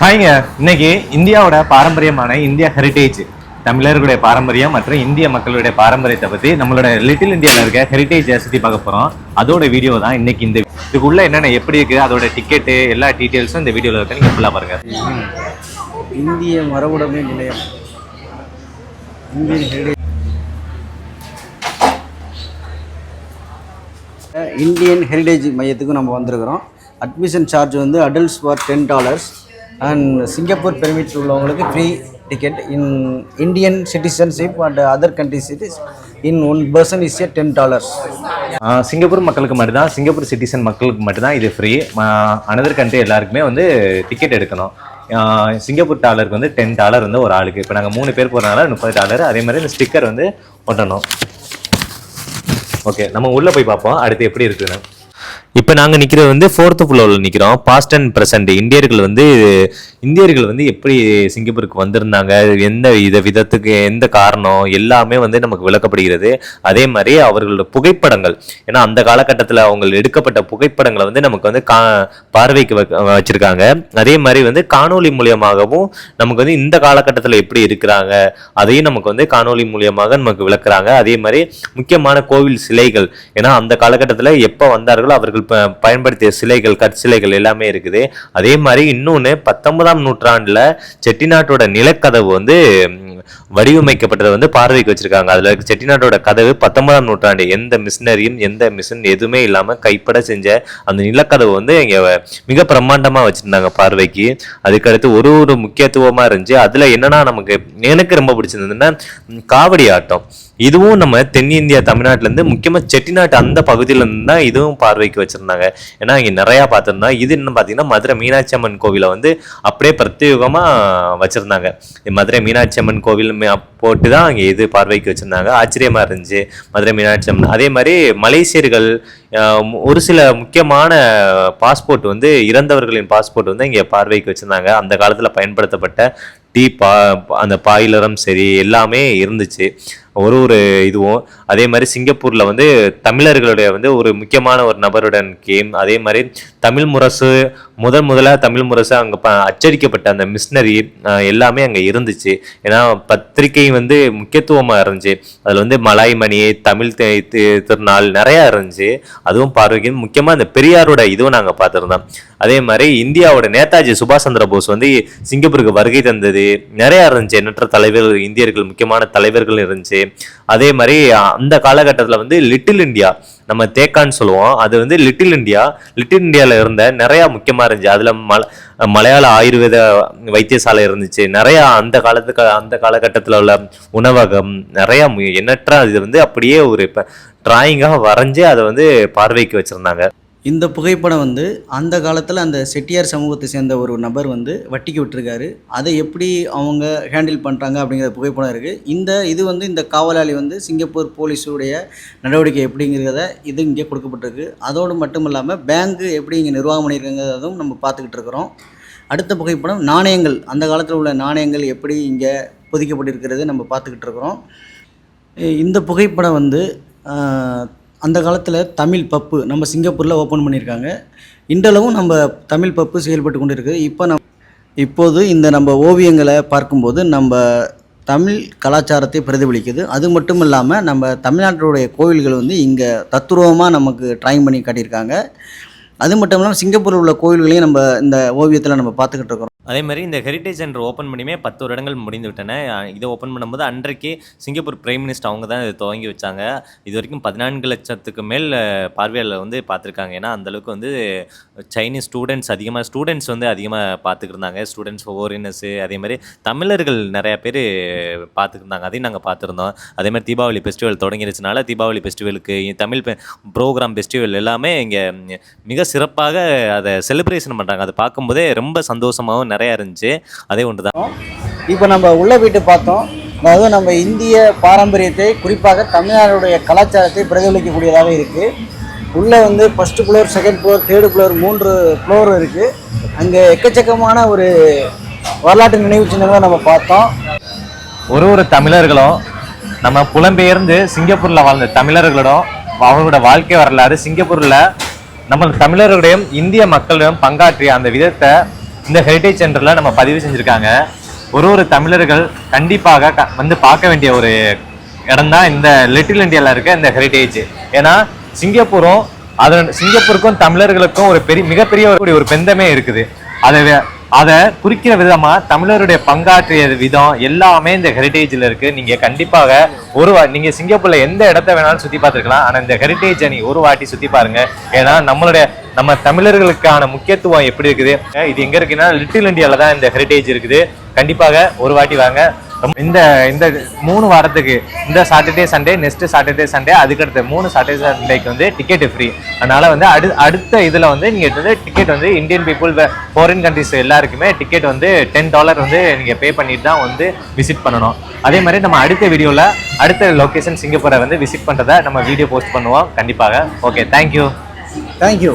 ஹாய்ங்க இன்னைக்கு இந்தியாவோட பாரம்பரியமான இந்தியா ஹெரிட்டேஜ் தமிழர்களுடைய பாரம்பரியம் மற்றும் இந்திய மக்களுடைய பாரம்பரியத்தை பற்றி நம்மளோட லிட்டில் இந்தியாவில் இருக்க ஹெரிட்டேஜ் சுற்றி பார்க்க போகிறோம் அதோட வீடியோ தான் இன்னைக்கு இந்த இதுக்குள்ள என்னென்ன எப்படி இருக்குது அதோட டிக்கெட்டு எல்லா டீட்டெயில்ஸும் இந்த வீடியோவில் இருக்க. நீங்கள் ஃபுல்லாக பாருங்கள் இந்திய மரபுடைமை நிலையம். இந்தியன் ஹெரிடேஜ் இந்தியன் ஹெரிடேஜ் மையத்துக்கு நம்ம வந்திருக்கிறோம். அட்மிஷன் சார்ஜ் வந்து adults for ten dollars and Singapore permit உள்ளவங்களுக்கு free ticket in Indian citizenship and other countries is in one person is a ten dollars Singapore மக்களுக்கு மட்டும்தான் சிங்கப்பூர் சிட்டிசன் மக்களுக்கு மட்டும்தான் இது ஃப்ரீ அனதர் கண்ட்ரி எல்லாருக்குமே வந்து ticket எடுக்கணும். சிங்கப்பூர் டாலருக்கு வந்து டென் டாலர் வந்து ஒரு ஆளுக்கு. இப்போ நாங்கள் மூணு பேர் போகிறனால முப்பது டாலர் அதே மாதிரி இந்த ஸ்டிக்கர் வந்து ஒட்டணும். ஓகே நம்ம உள்ளே போய் பார்ப்போம். அடுத்து எப்படி இருக்குதுன்னு. இப்போ நாங்கள் நிற்கிறது வந்து ஃபோர்த்து ஃப்ளோரில் நிற்கிறோம் பாஸ்ட் அண்ட் ப்ரெசண்ட் இந்தியர்கள் வந்து இந்தியர்கள் வந்து எப்படி சிங்கப்பூருக்கு வந்திருந்தாங்க? எந்த வித விதத்துக்கு எந்த காரணம்? எல்லாமே வந்து நமக்கு விளக்கப்படுகிறது. அதே மாதிரி அவர்களோட புகைப்படங்கள். ஏன்னா அந்த காலகட்டத்தில் அவங்க எடுக்கப்பட்ட புகைப்படங்களை வந்து நமக்கு வந்து கா பார்வைக்கு வ- வச்சிருக்காங்க. அதே மாதிரி வந்து காணொலி மூலியமாகவும் நமக்கு வந்து இந்த காலகட்டத்தில் எப்படி இருக்கிறாங்க? அதையும் நமக்கு வந்து காணொலி மூலியமாக நமக்கு விளக்குறாங்க. அதே மாதிரி முக்கியமான கோவில் சிலைகள். ஏன்னா அந்த காலகட்டத்தில் எப்போ வந்தார்களோ அவர்கள் ப- பயன்படுத்திய சிலைகள் கற்சிலைகள் எல்லாமே இருக்குது. அதே மாதிரி இன்னொன்று பத்தொன்பதாம் நூற்றாண்டில் செட்டிநாட்டோட நிலக்கதவு வந்து வடிவமைக்கப்பட்டதை வந்து பார்வைக்கு வச்சிருக்காங்க. அதில் இருக்க செட்டிநாட்டோட கதவு பத்தொன்பதாம் நூற்றாண்டு எந்த மிஷினரியும் எந்த மிஷின் எதுவுமே இல்லாமல் கைப்பட செஞ்ச அந்த நிலக்கதவு வந்து இங்கே மிக பிரம்மாண்டமாக வச்சுருந்தாங்க பார்வைக்கு. அதுக்கடுத்து ஒரு ஒரு முக்கியத்துவமாக இருந்துச்சு. அதில் என்னென்னா நமக்கு எனக்கு ரொம்ப பிடிச்சிருந்ததுன்னா காவடி ஆட்டம். இதுவும் நம்ம தென்னிந்தியா தமிழ்நாட்டிலேருந்து முக்கியமாக செட்டிநாட்டு அந்த பகுதியிலேருந்து தான் இதுவும் பார்வைக்கு வச்சுருந்தாங்க. ஏன்னா இங்கே நிறையா பார்த்துருந்தா இது என்ன பார்த்தீங்கன்னா மதுரை மீனாட்சி அம்மன் கோவிலை வந்து அப்படியே பிரத்யேகமாக வச்சுருந்தாங்க. மதுரை மீனாட்சி அம்மன் கோவில் போட்டு தான் அங்கே இது பார்வைக்கு வச்சுருந்தாங்க. ஆச்சரியமாக இருந்துச்சு மதுரை மீனாட்சி அம்மன். அதே மாதிரி மலேசியர்கள் ஒரு சில முக்கியமான பாஸ்போர்ட் வந்து இறந்தவர்களின் பாஸ்போர்ட் வந்து இங்கே பார்வைக்கு வச்சிருந்தாங்க. அந்த காலத்தில் பயன்படுத்தப்பட்ட டீ பா அந்த பாயிலரம் சரி எல்லாமே இருந்துச்சு. ஒரு ஒரு இதுவும். அதே மாதிரி சிங்கப்பூரில் வந்து தமிழர்களுடைய வந்து ஒரு முக்கியமான ஒரு நபருடன் கேம் அதே மாதிரி தமிழ் முரசு முதன் முதலாக தமிழ் முரசு அங்கே ப- அச்சடிக்கப்பட்ட அந்த மிஷினரி எல்லாமே அங்கே இருந்துச்சு. ஏன்னா பத்திரிகை வந்து முக்கியத்துவமாக இருந்துச்சு. அதில் வந்து மலாய்மணி தமிழ் தி- திருநாள் நிறையா இருந்துச்சு. அதுவும் பார்வைக்கு முக்கியமாக அந்த பெரியாரோட இதுவும் நாங்கள் பார்த்துருந்தோம். அதே மாதிரி இந்தியாவோட நேதாஜி சுபாஷ் சந்திர போஸ் வந்து சிங்கப்பூருக்கு வருகை தந்தது. நிறையா இருந்துச்சு. எண்ணற்ற தலைவர்கள் இந்தியர்கள் முக்கியமான தலைவர்கள் இருந்துச்சு. அதே மாதிரி அந்த காலகட்டத்தில் வந்து லிட்டில் இந்தியா நம்ம தேக்கான்னு சொல்லுவோம். அது வந்து லிட்டில் இந்தியா லிட்டில் இந்தியாவில் இருந்த நிறையா முக்கியமாக ஆரஞ்சு. அதில் மல மலையாள ஆயுர்வேத வைத்தியசாலை இருந்துச்சு. நிறையா அந்த காலத்துக்கு அந்த காலகட்டத்தில் உள்ள உணவகம் நிறையா எண்ணற்ற இது வந்து அப்படியே ஒரு இப்போ டிராயிங்காக வரைஞ்சு அதை வந்து பார்வைக்கு வச்சுருந்தாங்க. இந்த புகைப்படம் வந்து அந்த காலத்தில் அந்த செட்டியார் சமூகத்தை சேர்ந்த ஒரு நபர் வந்து வட்டிக்கு விட்டுருக்காரு. அதை எப்படி அவங்க ஹேண்டில் பண்ணுறாங்க அப்படிங்கிற புகைப்படம் இருக்குது இந்த இது வந்து இந்த காவலாளி வந்து சிங்கப்பூர் போலீஸுடைய நடவடிக்கை எப்படிங்கிறத இது இங்கே கொடுக்கப்பட்டிருக்கு. அதோடு மட்டும் இல்லாமல் பேங்க்கு எப்படி இங்கே நிர்வாகம் பண்ணியிருக்காங்கிறதும் நம்ம பார்த்துக்கிட்டு இருக்கிறோம். அடுத்த புகைப்படம் நாணயங்கள். அந்த காலத்தில் உள்ள நாணயங்கள் எப்படி இங்கே பொதிக்கப்பட்டிருக்கிறது நம்ம பார்த்துக்கிட்டு இருக்கிறோம். இந்த புகைப்படம் வந்து அந்த காலத்தில் தமிழ் பப்பு நம்ம சிங்கப்பூரில் ஓப்பன் பண்ணியிருக்காங்க இன்றளவும் நம்ம தமிழ் பப்பு செயல்பட்டு கொண்டு இருக்குது இப்போ நம் இப்போது இந்த நம்ம ஓவியங்களை பார்க்கும்போது நம்ம தமிழ் கலாச்சாரத்தை பிரதிபலிக்குது. அது மட்டும் இல்லாமல் நம்ம தமிழ்நாட்டுடைய கோவில்கள் வந்து இங்கே தத்துரூபமாக நமக்கு ட்ராயிங் பண்ணி காட்டியிருக்காங்க. அது மட்டும் இல்லாமல் சிங்கப்பூரில் உள்ள கோவில்களையும் நம்ம இந்த ஓவியத்தில் நம்ம பார்த்துக்கிட்டு இருக்கிறோம். அதே மாதிரி இந்த ஹெரிட்டேஜ் சென்டர் ஓப்பன் பண்ணியுமே பத்து வருடங்கள் முடிந்து விட்டன இதை ஓப்பன் பண்ணும்போது அன்றைக்கே சிங்கப்பூர் பிரைம் மினிஸ்டர் அவங்க தான் இதை துவங்கி வச்சாங்க. இது வரைக்கும் பதினான்கு லட்சத்துக்கு மேல் பார்வையாளர் வந்து பார்த்துருக்காங்க. ஏன்னா அந்தளவுக்கு வந்து சைனீஸ் ஸ்டூடெண்ட்ஸ் அதிகமாக ஸ்டூடெண்ட்ஸ் வந்து அதிகமாக பார்த்துக்கிருந்தாங்க. ஸ்டூடெண்ட்ஸ் ஃபாரினர்ஸு அதே மாதிரி தமிழர்கள் நிறையா பேர் பார்த்துக்கிருந்தாங்க. அதையும் நாங்கள் பார்த்துருந்தோம். அதே மாதிரி தீபாவளி ஃபெஸ்டிவல் தொடங்கிருச்சுனால தீபாவளி ஃபெஸ்டிவலுக்கு தமிழ் ப்ரோக்ராம் ஃபெஸ்டிவல் எல்லாமே இங்கே மிக சிறப்பாக அதை செலிப்ரேஷன் பண்ணுறாங்க அதை பார்க்கும்போதே ரொம்ப சந்தோஷமாகவும் நிறையா இருந்துச்சு. அதே ஒன்று தான். இப்போ நம்ம உள்ளே போயிட்டு பார்த்தோம். அதாவது நம்ம இந்திய பாரம்பரியத்தை குறிப்பாக தமிழ்நாடுடைய கலாச்சாரத்தை பிரதிபலிக்கக்கூடியதாக இருக்குது உள்ளே வந்து first floor second floor third floor மூன்று ஃப்ளோர் இருக்குது அங்கே எக்கச்சக்கமான ஒரு வரலாற்று நினைவு சின்னங்களை நம்ம பார்த்தோம். ஒரு ஒரு தமிழர்களும் நம்ம புலம்பெயர்ந்து சிங்கப்பூர்ல வாழ்ந்த தமிழர்களோடும் அவங்களோட வாழ்க்கை வரலாறு சிங்கப்பூர்ல நம்ம தமிழர்களுடையும் இந்திய மக்களிடம் பங்காற்றிய அந்த விதத்தை இந்த ஹெரிட்டேஜ் சென்டரில் நம்ம பதிவு செஞ்சுருக்காங்க. ஒரு ஒரு தமிழர்கள் கண்டிப்பாக க- வந்து பார்க்க வேண்டிய ஒரு இடம் தான் இந்த லிட்டில் இந்தியாவில் இருக்க இந்த ஹெரிட்டேஜ் ஏன்னா சிங்கப்பூரும் அதன் சிங்கப்பூருக்கும் தமிழர்களுக்கும் ஒரு பெரிய மிகப்பெரிய ஒரு ஒரு பெந்தமே இருக்குது. அதை வே- அதை குறிக்கிற விதமாக தமிழருடைய பங்காற்றிய விதம் எல்லாமே இந்த ஹெரிட்டேஜில் இருக்குது நீங்கள் கண்டிப்பாக ஒரு வா- நீங்கள் சிங்கப்பூரில் எந்த இடத்த வேணாலும் சுற்றி பார்த்துருக்கலாம். ஆனால் இந்த ஹெரிட்டேஜை நீ ஒரு வாட்டி சுற்றி பாருங்கள் ஏன்னா நம்மளுடைய நம்ம தமிழர்களுக்கான முக்கியத்துவம் எப்படி இருக்குது? இது எங்க இருக்குன்னா லிட்டில் இந்தியால தான் இந்த ஹெரிட்டேஜ் இருக்குது. கண்டிப்பாக ஒரு வாட்டி வாங்க. இந்த இந்த மூணு வாரத்துக்கு இந்த Saturday Sunday next Saturday Sunday அதுக்கடுத்த மூணு சாட்டர்டே சண்டேக்கு வந்து டிக்கெட் ஃப்ரீ அதனால வந்து அடு அடுத்த இதில் வந்து நீங்கள் வந்து டிக்கெட் வந்து இந்தியன் பீப்புள் ஃபாரின் கண்ட்ரிஸ் எல்லாருக்குமே டிக்கெட் வந்து டென் டாலர் வந்து நீங்கள் பே பண்ணிட்டு தான் வந்து விசிட் பண்ணணும். அதே மாதிரி நம்ம அடுத்த வீடியோவில் அடுத்த லொக்கேஷன் சிங்கப்பூரை வந்து விசிட் பண்ணுறதை நம்ம வீடியோ போஸ்ட் பண்ணுவோம். கண்டிப்பாக. Okay thank you thank you